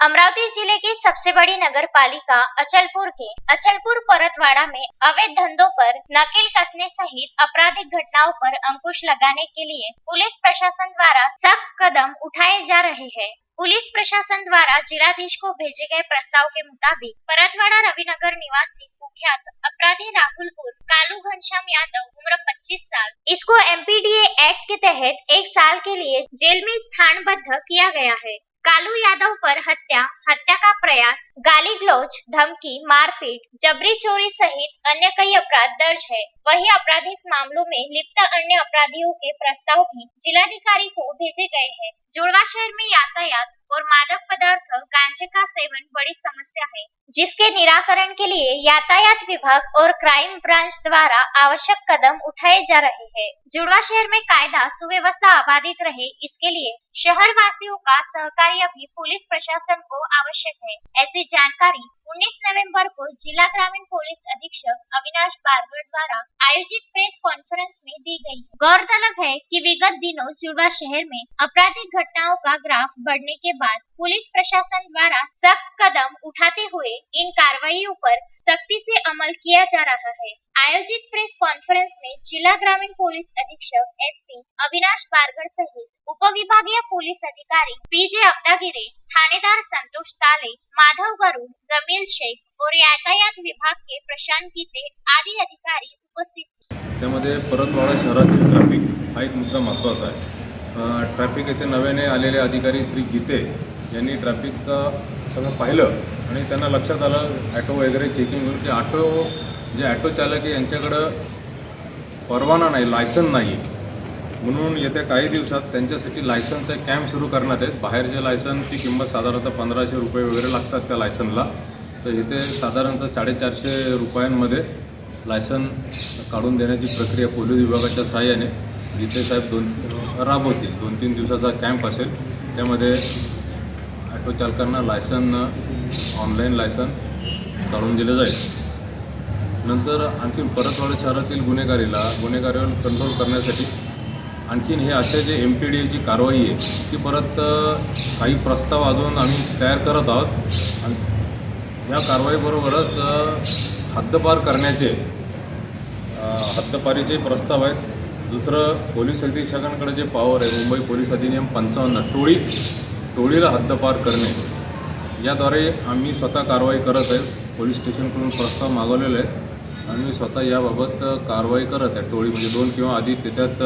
अमरावती ज़िले की सबसे बड़ी नगर पालिका अचलपुर के अचलपुर परतवाड़ा में अवैध धंधों पर नकेल कसने सहित आपराधिक घटनाओं पर अंकुश लगाने के लिए पुलिस प्रशासन द्वारा सख्त कदम उठाए जा रहे हैं। पुलिस प्रशासन द्वारा जिलाधीश को भेजे गए प्रस्ताव के मुताबिक परतवाड़ा रविनगर निवासी कुख्यात अपराधी राहुल उर्फ़ कालू घनश्याम यादव, उम्र 25 साल, इसको एमपीडीए एक्ट के तहत एक साल के लिए जेल में स्थानबद्ध किया गया है। कालू यादव पर हत्या हत्या का प्रयास गाली गलौज धमकी, मारपीट, जबरी चोरी सहित अन्य कई अपराध दर्ज है। वही आपराधिक मामलों में लिप्त अन्य अपराधियों के प्रस्ताव भी जिलाधिकारी को भेजे गए हैं। जुड़वा शहर में यातायात और मादक पदार्थ, गांजे का सेवन बड़ी समस्या है, जिसके निराकरण के लिए यातायात विभाग और क्राइम ब्रांच द्वारा आवश्यक कदम उठाए जा रहे हैं। जुड़वा शहर में कायदा, सुव्यवस्था आबादित रहे, इसके लिए शहर वासियों का सहकार्य भी पुलिस प्रशासन को आवश्यक है। ऐसी जानकारी 19 नवंबर को जिला ग्रामीण पुलिस अधीक्षक अविनाश बारगढ़ द्वारा आयोजित प्रेस कॉन्फ्रेंस में दी गई। गौरतलब है कि विगत दिनों जुड़वा शहर में आपराधिक घटनाओं का ग्राफ बढ़ने के बाद पुलिस प्रशासन द्वारा सख्त कदम उठाते हुए इन कार्रवाइयों पर सख्ती से अमल किया जा रहा है. आयोजित प्रेस कॉन्फ्रेंस में जिला ग्रामीण पुलिस अधीक्षक एसपी अविनाश बारगढ़ सहित उपविभागीय पुलिस अधिकारी पीजे अब्दागिरे थानेदार संतोष ताले माधव गरुड़ जमील शेख और यातायात विभाग के प्रशांत गीते आदि अधिकारी उपस्थित त्यामध्ये परतवाडा शहरातील ट्रॅफिक हा एक मुद्दा महत्त्वाचा आहे. ट्रॅफिक येथे नव्याने आलेले अधिकारी श्री गीते यांनी ट्रॅफिकचं सगळं पाहिलं आणि त्यांना लक्षात आलं ॲटो वगैरे चेकिंग करून की ॲटो जे ॲटो चालक आहे यांच्याकडं परवाना नाही लायसन नाही म्हणून येत्या काही दिवसात त्यांच्यासाठी लायसनचा कॅम्प सुरू करण्यात आहेत बाहेरच्या लायसनची किंमत साधारणतः पंधराशे रुपये वगैरे लागतात त्या लायसनला तर इथे साधारणतः साडेचारशे रुपयांमध्ये लायसन काढून देण्याची प्रक्रिया पोलीस विभागाच्या सहाय्याने जिथे साहेब दोन राबवतील दोन तीन दिवसाचा कॅम्प असेल. त्यामध्ये ॲटो चालकांना लायसन ऑनलाईन लायसन काढून दिलं जाईल. नंतर आणखीन परतवाडा शहरातील गुन्हेगारीला गुन्हेगारीवर कंट्रोल करण्यासाठी आणखीन हे असे जे एम पी डी एची कारवाई आहे ती परत काही प्रस्ताव अजून आम्ही तयार करत आहोत. आणि या कारवाईबरोबरच हद्दपार करण्याचे हद्दपारीचे प्रस्ताव आहेत. दुसरं पोलीस अधीक्षकांकडे जे पॉवर आहे मुंबई पोलीस अधिनियम पंचावन्न टोळी टोळीला हद्दपार करणे याद्वारे आम्ही स्वतः कारवाई करत आहे. पोलीस स्टेशनकडून प्रस्ताव मागवलेला आहे आणि मी स्वतः याबाबत कारवाई करत आहे. टोळी म्हणजे दोन किंवा अधिक त्याच्यात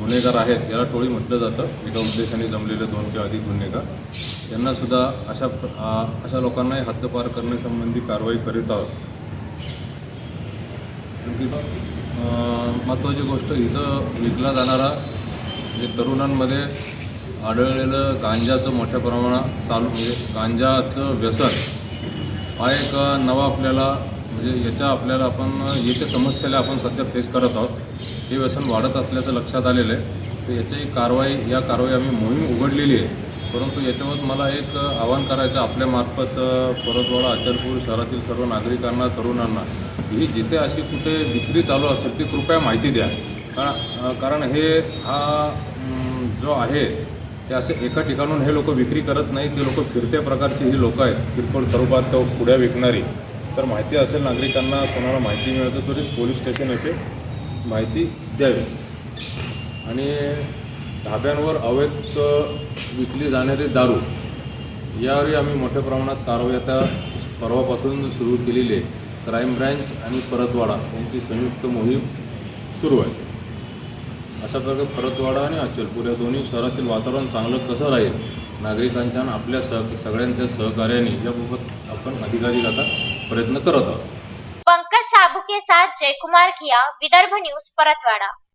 गुन्हेगार आहेत याला टोळी म्हटलं जातं. एका उद्देशाने जमलेले दोन किंवा अधिक गुन्हेगार. यांनासुद्धा अशा अशा लोकांनाही हद्दपार करण्यासंबंधी कारवाई करीत आहोत. महत्त्वाची गोष्ट इथं विकला जाणारा म्हणजे तरुणांमध्ये आढळलेलं गांजाचं मोठ्या प्रमाणात चालू म्हणजे गांजाचं व्यसन हा एक नवा आपल्याला म्हणजे याच्या आपल्याला आपण याच्या समस्याला आपण सध्या फेस करत आहोत हे व्यसन वाढत असल्याचं लक्षात आलेलं आहे. तर याची कारवाई या कारवाई आम्ही मोहीम उघडलेली आहे. परंतु याच्यावर मला एक आवाहन करायचं आपल्यामार्फत परतवाडा अचलपूर शहरातील सर्व नागरिकांना तरुणांना ही जिथे अशी कुठे विक्री चालू असेल ती कृपया माहिती द्या. कारण कारण हे हा जो आहे ते असे एका ठिकाणून हे लोक विक्री करत नाही ते लोक फिरत्या प्रकारची ही लोकं आहेत. किरकोळ स्वरूपात तो पुढ्या विकणारी. तर माहिती असेल नागरिकांना कोणाला माहिती मिळतं तरी पोलीस स्टेशन येथे माहिती द्यावी. आणि ढाब्यांवर अवैध विकली जाणारी दारू यावरही आम्ही मोठ्या प्रमाणात कारवाई आता परवापासून सुरू केलेली आहे. क्राईम ब्रँच आणि परतवाडा यांची संयुक्त मोहीम सुरू आहे. अशा प्रकारे परतवाडा आणि अचलपूर या दोन्ही शहरातील वातावरण चांगलं कसं राहील? नागरिकांच्या आपल्या सह सगळ्यांच्या सहकार्याने याबाबत आपण अधिकाधिक आता प्रयत्न करत आहोत. पंकज साबुके साथ जयकुमार घिया विदर्भ न्यूज परतवाड़ा.